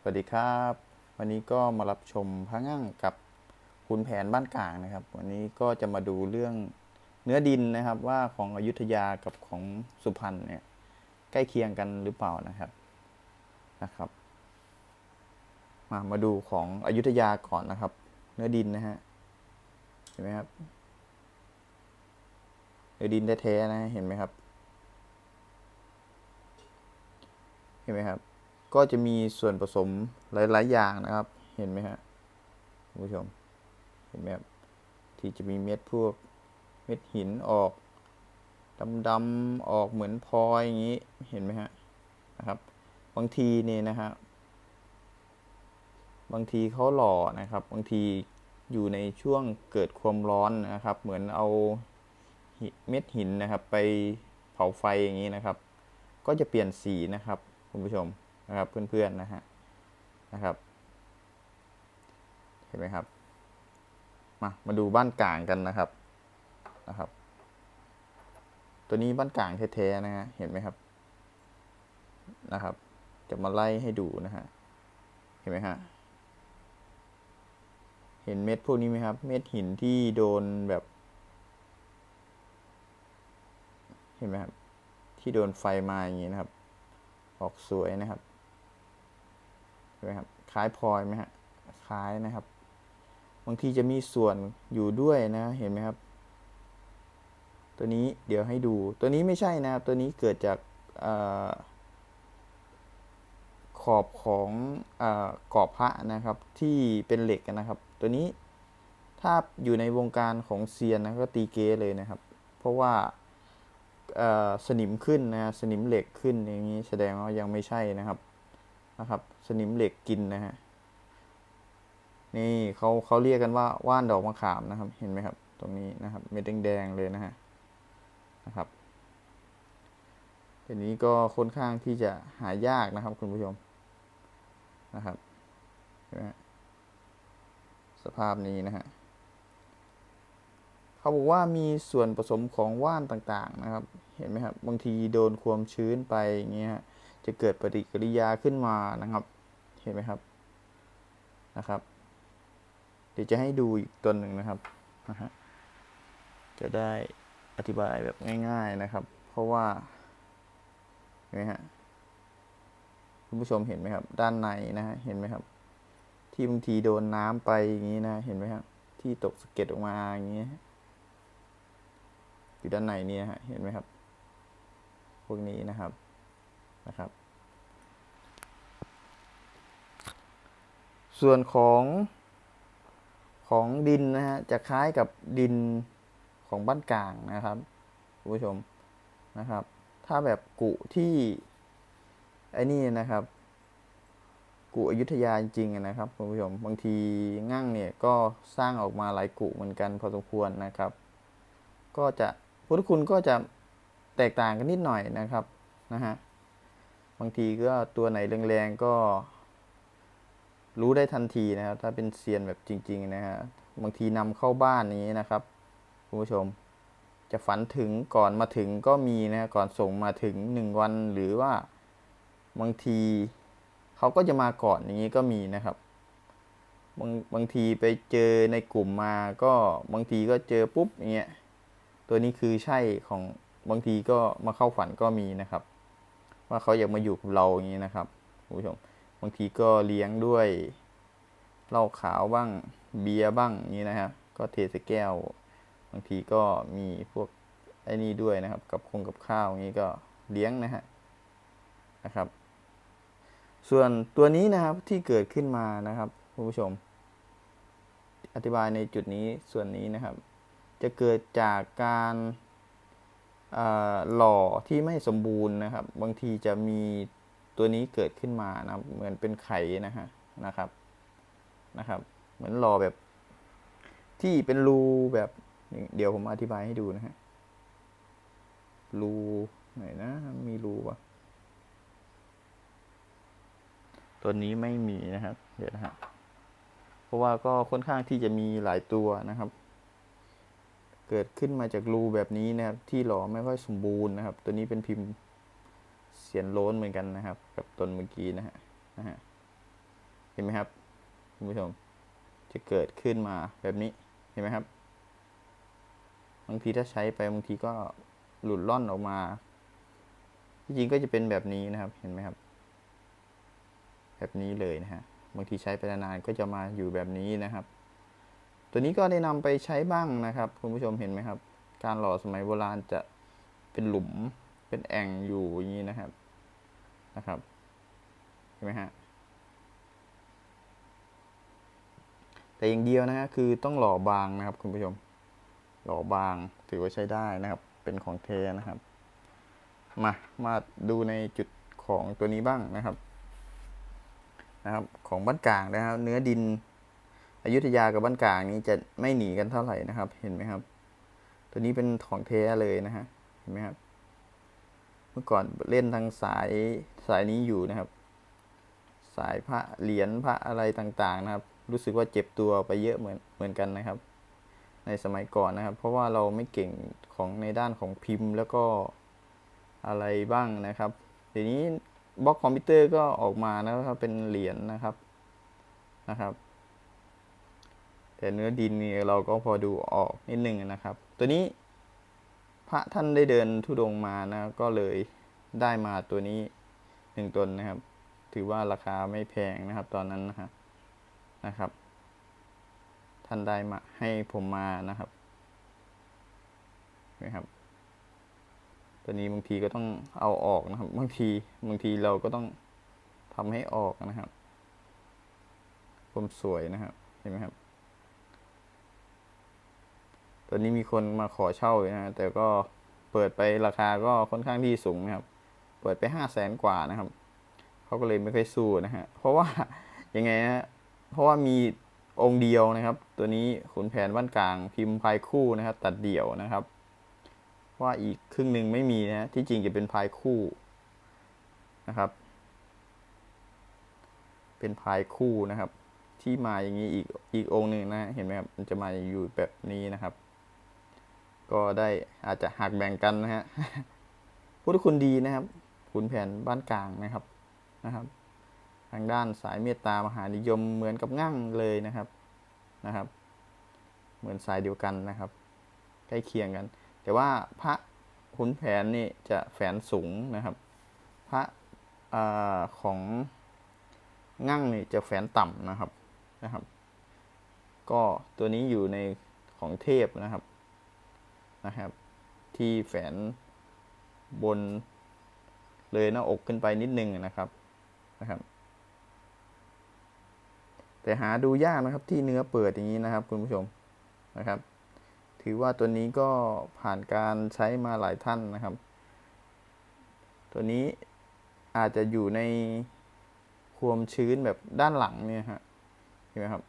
สวัสดีครับ วันนี้ก็มารับชมพระงั่งกับคุณแผนบ้านกลางนะครับ วันนี้ก็จะมาดูเรื่องเนื้อดินนะครับว่าของอยุธยากับของสุพรรณเนี่ยใกล้เคียงกันหรือเปล่านะครับนะครับ มามาดูของอยุธยาก่อนนะครับ เนื้อดินนะฮะเห็นไหมครับเนื้อดินแท้ๆนะเห็นไหมครับ เห็นไหมครับ ก็จะมีส่วนผสมหลาย ๆ อย่างนะครับ เห็นไหมฮะคุณผู้ชม เห็นไหมครับ ที่จะมีเม็ดพวกเม็ดหินออกดำๆออกเหมือนพลอยอย่างนี้ เห็นไหมฮะ นะครับ บางทีเนี่ยนะฮะ บางทีเขาหล่อนะครับ บางทีอยู่ในช่วงเกิดความร้อนนะครับ เหมือนเอาเม็ดหินนะครับ ไปเผาไฟอย่างนี้นะครับ ก็จะเปลี่ยนสีนะครับ คุณผู้ชม นะครับเพื่อนๆนะฮะนะครับ เห็นไหมครับ มามาดูบ้านกลางกันนะครับนะครับ ตัวนี้บ้านกลางแท้ๆนะฮะเห็นไหมครับนะครับ จะมาไล่ให้ดูนะฮะเห็นไหมฮะเห็นเม็ดพวกนี้ไหมครับ เม็ดหินที่โดนแบบ เห็นไหมครับ ที่โดนไฟมาอย่างนี้นะครับ ออกสวยนะครับ เห็นไหมครับคล้ายพลอยไหมฮะคล้ายนะครับ บางทีจะมีส่วนอยู่ด้วยนะเห็นไหมครับ ตัวนี้เดี๋ยวให้ดูตัวนี้ไม่ใช่นะครับ ตัวนี้เกิดจากออขอบของอกรอบพระนะครับ ที่เป็นเหล็กนะครับ ตัวนี้ถ้าอยู่ในวงการของเซียนนะก็ตีเกเลยนะครับ เพราะว่าสนิมขึ้นนะสนิมเหล็กขึ้นอย่างนี้แสดงว่ายังไม่ใช่นะครับ นะครับ สนิมเหล็กกินนะฮะ นี่เขาเขาเรียกกันว่าว่านดอกมะขามนะครับ เห็นไหมครับ ตรงนี้นะครับ เม็ดแดงๆเลยนะฮะ นะครับทีนี้ก็ค่อนข้างที่จะหายากนะครับ คุณผู้ชมนะครับเห็นไหมฮะสภาพนี้นะฮะเขาบอกว่ามีส่วนผสมของว่านต่างๆนะครับ เห็นไหมครับ บางทีโดนความชื้นไปอย่างเงี้ย จะเกิดปฏิกิริยาขึ้นมานะครับ เห็นไหมครับนะครับ เดี๋ยวจะให้ดูอีกตัวหนึ่งนะครับนะฮะจะได้อธิบายแบบง่าย ๆนะครับ เพราะว่าเห็นไหมฮะคุณผู้ชมเห็นไหมครับ ด้านในนะฮะเห็นไหมครับ ที่บางทีโดนน้ำไปอย่างนี้นะเห็นไหมครับที่ตกสะเก็ดออกมาอย่างนี้อยู่ด้านในนี่ฮะเห็นไหมครับ พวกนี้นะครับ นะครับ ส่วนของของดินนะฮะจะคล้ายกับดินของบ้านกลางนะครับคุณผู้ชมนะครับ ถ้าแบบกุที่ไอ้นี่นะครับ กุอยุธยาจริงๆนะครับคุณผู้ชมบางทีงั่งเนี่ยก็สร้างออกมาหลายกุเหมือนกันพอสมควรนะครับ ก็จะพุทธคุณก็จะแตกต่างกันนิดหน่อยนะครับนะฮะ บางทีก็ตัวไหนแรงๆก็ รู้ได้ทันทีนะครับ ถ้าเป็นเซียนแบบจริง ๆ นะฮะบางทีนำเข้าบ้านนี้นะครับคุณผู้ชม จะฝันถึงก่อนมาถึงก็มีนะก่อนส่งมาถึงหนึ่งวันหรือว่าบางทีเขาก็จะมาก่อนอย่างนี้ก็มีนะครับบางบางทีไปเจอในกลุ่มมาก็บางทีก็เจอปุ๊บอย่างเงี้ยตัวนี้คือใช่ของบางทีก็มาเข้าฝันก็มีนะครับ ว่าเขาอยากมาอยู่กับเราอย่างนี้นะครับคุณผู้ชมบางทีก็เลี้ยงด้วยเหล้าขาวบ้างเบียร์บ้างนี้นะครับ ก็เทใส่แก้ว บางทีก็มีพวกไอ้นี่ด้วยนะครับ กับคงกับข้าวอย่างนี้ก็เลี้ยงนะฮะนะครับ ส่วนตัวนี้นะครับที่เกิดขึ้นมานะครับคุณผู้ชม อธิบายในจุดนี้ส่วนนี้นะครับ จะเกิดจากการ หล่อที่ไม่สมบูรณ์นะครับ บางทีจะมีตัวนี้เกิดขึ้นมานะครับเหมือนเป็นไข่นะฮะนะครับนะครับ เหมือนหล่อแบบ ที่เป็นรูแบบเดี๋ยวผมอธิบายให้ดูนะฮะรูไหนนะมีรูปะตัวนี้ไม่มีนะครับ เดี๋ยวนะฮะเพราะว่าก็ค่อนข้างที่จะมีหลายตัวนะครับ เกิดขึ้นมาจากรูแบบนี้นะครับ ที่หล่อไม่ค่อยสมบูรณ์นะครับ ตัวนี้เป็นพิมพ์เสียนโล้นเหมือนกันนะครับ กับต้นเมื่อกี้นะฮะนะฮะห็นไหมครับคุณผู้ชมจะเกิดขึ้นมาแบบนี้เห็นไหมครับบางทีถ้าใช้ไปบางทีก็หลุดล่อนออกมาที่จริงก็จะเป็นแบบนี้นะครับเห็นไหมครับ แบบนี้เลยนะฮะบางทีใช้ไปนานๆก็จะมาอยู่แบบนี้นะครับ ตัวนี้ก็ได้นำไปใช้บ้างนะครับ คุณผู้ชมเห็นไหมครับ การหล่อสมัยโบราณจะเป็นหลุมเป็นแอ่งอยู่อย่างนี้นะครับนะครับเห็นไหมฮะแต่อย่างเดียวนะฮะคือต้องหล่อบางนะครับ คุณผู้ชม หล่อบางถือว่าใช้ได้นะครับ เป็นของเทนะครับ มามาดูในจุดของตัวนี้บ้างนะครับ นะครับ ของบ้านกลางนะครับ เนื้อดิน อยุธยากับบ้านกลางนี้จะไม่หนีกันเท่าไหร่นะครับ เห็นไหมครับ ตัวนี้เป็นของเทเลยนะฮะเห็นไหมครับ เมื่อก่อนเล่นทางสายสายนี้อยู่นะครับ สายพระเหรียญพระอะไรต่างๆ นะครับ รู้สึกว่าเจ็บตัวไปเยอะเหมือนเหมือนกันนะครับ ในสมัยก่อนนะครับ เพราะว่าเราไม่เก่งของในด้านของพิมพ์แล้วก็อะไรบ้างนะครับทีนี้บล็อกคอมพิวเตอร์ก็ออกมานะครับเป็นเหรียญนะครับนะครับ แต่เนื้อดินนี่เราก็พอดูออกนิดนึงนะครับ ตัวนี้พระท่านได้เดินทุดงมานะก็เลยได้มาตัวนี้หนึ่งตนนะครับ ถือว่าราคาไม่แพงนะครับ ตอนนั้นนะครับนะครับ ท่านได้มาให้ผมมานะครับนะครับ ตัวนี้บางทีก็ต้องเอาออกนะครับ บางทีบางทีเราก็ต้องทำให้ออกนะครับ ผมสวยนะครับ เห็นไหมครับ ตัวนี้มีคนมาขอเช่าอยู่นะ แต่ก็เปิดไปราคาก็ค่อนข้างที่สูงนะครับ เปิดไปห้าแสนกว่านะครับ เขาก็เลยไม่ค่อยสู้นะฮะ เพราะว่ายังไงนะ เพราะว่ามีองค์เดียวนะครับ ตัวนี้ขุนแผนบ้านกลาง พิมพ์พายคู่นะครับ ตัดเดี่ยวนะครับ ว่าอีกครึ่งหนึ่งไม่มีนะที่จริงจะเป็นพายคู่นะครับ เป็นพายคู่นะครับ ที่มาอย่างนี้อีกอีกองค์หนึ่งนะ เห็นไหมครับ มันจะมาอยู่แบบนี้นะครับ ก็ได้อาจจะหักแบ่งกันนะฮะพุทธคุณดีนะครับขุนแผนบ้านกลางนะครับนะครับ ทางด้านสายเมตตามหานิยมเหมือนกับงั่งเลยนะครับนะครับ เหมือนสายเดียวกันนะครับ ใกล้เคียงกัน แต่ว่าพระขุนแผนนี่จะแฝนสูงนะครับ พระอของงั่งนี่จะแฝนต่ำนะครับนะครับ ก็ตัวนี้อยู่ในของเทพนะครับ นะครับ ที่แฝนบนเลยหน้าอกขึ้นไปนิดนึงนะครับนะครับ แต่หาดูยากนะครับที่เนื้อเปิดอย่างนี้นะครับ คุณผู้ชมนะครับ ถือว่าตัวนี้ก็ผ่านการใช้มาหลายท่านนะครับ ตัวนี้อาจจะอยู่ในความชื้นแบบด้านหลังเนี่ยฮะเห็นไหมครับ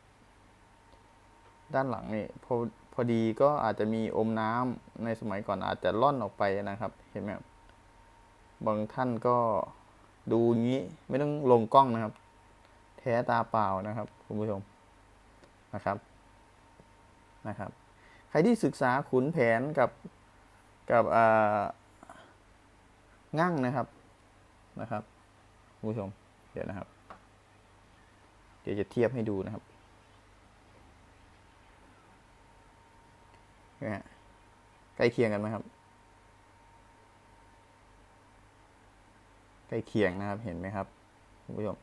ด้านหลังนี่พอพ อดีก็อาจจะมีอมน้ำในสมัยก่อนอาจจะล่อนออกไปนะครับ เห็นไหมครับบางท่านก็ดูอย่างนี้ไม่ต้องลงกล้องนะครับ แท้ตาเปล่านะครับคุณผู้ชมนะครับนะครับ ใครที่ศึกษาขุนแผนกับกับงั่งนะครับนะครับคุณผู้ชมเดี๋ยวนะครับ เดี๋ยวจะเทียบให้ดูนะครับ นี่ฮะใกล้เคียงกันไหมครับ ใกล้เคียงนะครับ เห็นไหมครับคุณผู้ชม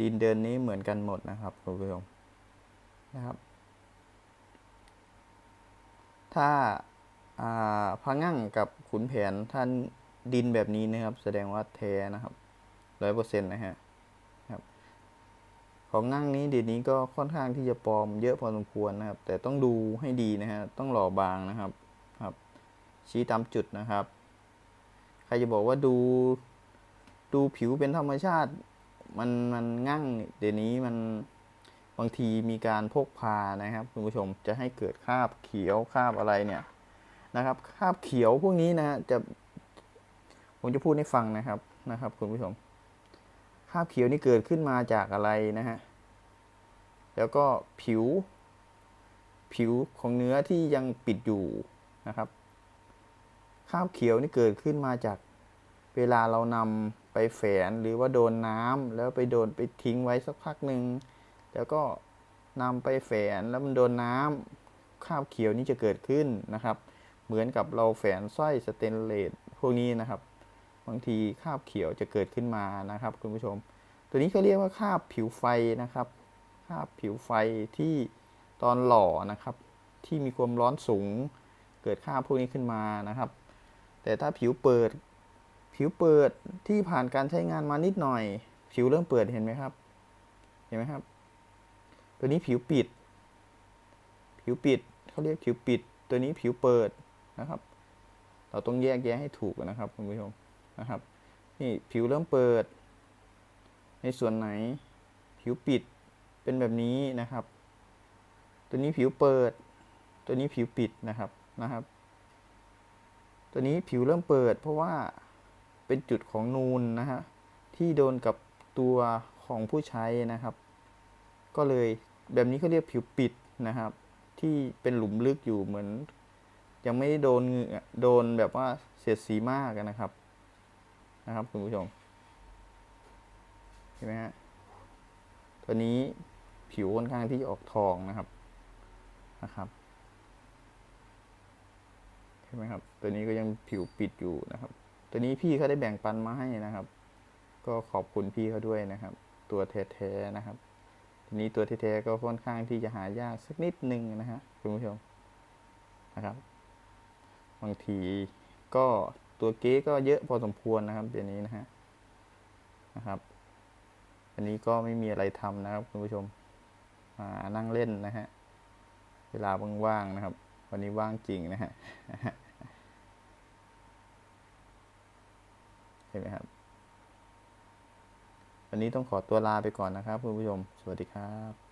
ดินเดินนี้เหมือนกันหมดนะครับคุณผู้ชมนะครับ ถ้าพะงั่งกับขุนแผนท่านดินแบบนี้นะครับ แสดงว่าแท้นะครับร้อยเปอร์เซ็นต์นะฮะ ของงั่งนี้เดินนี้ก็ค่อนข้างที่จะปลอมเยอะพอสมควรนะครับ แต่ต้องดูให้ดีนะฮะต้องหล่อบางนะครับครับ ชี้ตามจุดนะครับ ใครจะบอกว่าดูดูผิวเป็นธรรมชาติ มันมันงั่งเดี๋ยวนี้มันบางทีมีการพกพานะครับคุณผู้ชมจะให้เกิดคราบเขียวคราบอะไรเนี่ยนะครับคราบเขียวพวกนี้นะจะผมจะพูดให้ฟังนะครับนะครับ คุณผู้ชมคราบเขียวนี่เกิดขึ้นมาจากอะไรนะฮะ แล้วก็ผิว ผิวของเนื้อที่ยังปิดอยู่นะครับคราบเขียวนี่เกิดขึ้นมาจากเวลาเรานำไปแฝนหรือว่าโดนน้ำแล้วไปโดนไปทิ้งไว้สักพักหนึ่งแล้วก็นำไปแฝนแล้วมันโดนน้ำคราบเขียวนี่จะเกิดขึ้นนะครับ เหมือนกับเราแฝนสร้อยสเตนเลสพวกนี้นะครับ บางทีคราบเขียวจะเกิดขึ้นมานะครับ คุณผู้ชม ตัวนี้เขาเรียกว่าคราบผิวไฟนะครับ คราบผิวไฟที่ตอนหล่อนะครับ ที่มีความร้อนสูง เกิดคราพวกนี้ขึ้นมานะครับ แต่ถ้าผิวเปิด ผิวเปิดที่ผ่านการใช้งานมานิดหน่อย ผิวเริ่มเปิดเห็นไหมครับ เห็นไหมครับ ตัวนี้ผิวปิด ผิวปิดเขาเรียกผิวปิด ตัวนี้ผิวเปิดนะครับ เราต้องแยกแยะให้ถูกนะครับคุณผู้ชมนะครับ นี่ผิวเริ่มเปิด ในส่วนไหนผิวปิด เป็นแบบนี้นะครับ ตัวนี้ผิวเปิด ตัวนี้ผิวปิดนะครับนะครับ ตัวนี้ผิวเริ่มเปิด เพราะว่าเป็นจุดของนูนนะฮะที่โดนกับตัวของผู้ใช้นะครับ ก็เลยแบบนี้เขาเรียกผิวปิดนะครับ ที่เป็นหลุมลึกอยู่เหมือน ยังไม่โดนเหงื่อโดนแบบว่าเสียดสีมากนะครับนะครับคุณผู้ชมเห็นไหมฮะตัวนี้ ผิวค่อนข้างที่ออกทองนะครับนะครับเห็นไหมครับ ตัวนี้ก็ยังผิวปิดอยู่นะครับ ตัวนี้พี่เขาได้แบ่งปันมาให้นะครับ ก็ขอบคุณพี่เขาด้วยนะครับ ตัวแท้ๆนะครับทีนี้ตัวแท้ๆก็ค่อนข้างที่จะหายากสักนิดนึงนะฮะคุณผู้ชมนะครับ บางทีก็ตัวเก๊ก็เยอะพอสมควรนะครับเดี๋ยวนี้นะฮะนะครับ อันนี้ก็ไม่มีอะไรทำนะครับคุณผู้ชม นั่งเล่นนะฮะ เวลาว่างๆนะครับ วันนี้ว่างจริงนะฮะเห็นไหมครับ วันนี้ต้องขอตัวลาไปก่อนนะครับคุณผู้ชม สวัสดีครับ